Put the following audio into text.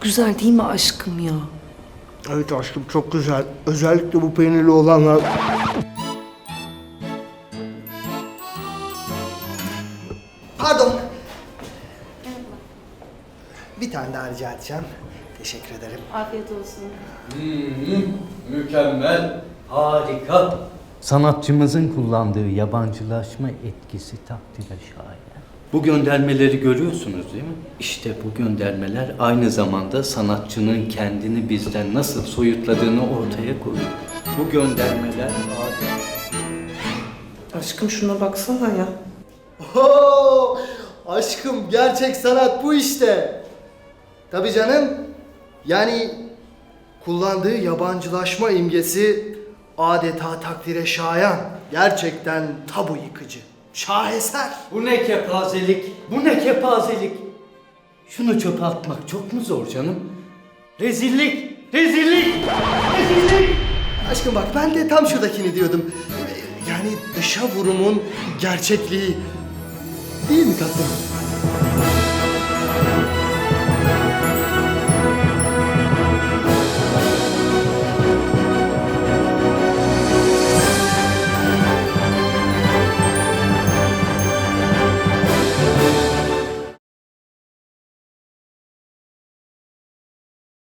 güzel değil mi aşkım ya? Evet aşkım çok güzel. Özellikle bu peynirli olanlar. Pardon. Bir tane daha rica edeceğim. Teşekkür ederim. Afiyet olsun. Mükemmel, harika. Sanatçımızın kullandığı yabancılaşma etkisi takdire şayan. Bu göndermeleri görüyorsunuz değil mi? İşte bu göndermeler aynı zamanda sanatçının kendini bizden nasıl soyutladığını ortaya koyuyor. Bu göndermeler adeta... Aşkım şuna baksana ya. Oo, aşkım gerçek sanat bu işte. Tabii canım. Yani kullandığı yabancılaşma imgesi adeta takdire şayan. Gerçekten tabu yıkıcı. Şaheser. Bu ne kepazelik, bu ne kepazelik. Şunu çöpe atmak çok mu zor canım? Rezillik, rezillik, rezillik. Aşkım bak ben de tam şuradakini diyordum. Yani dışa vurumun gerçekliği. Değil mi tatlım?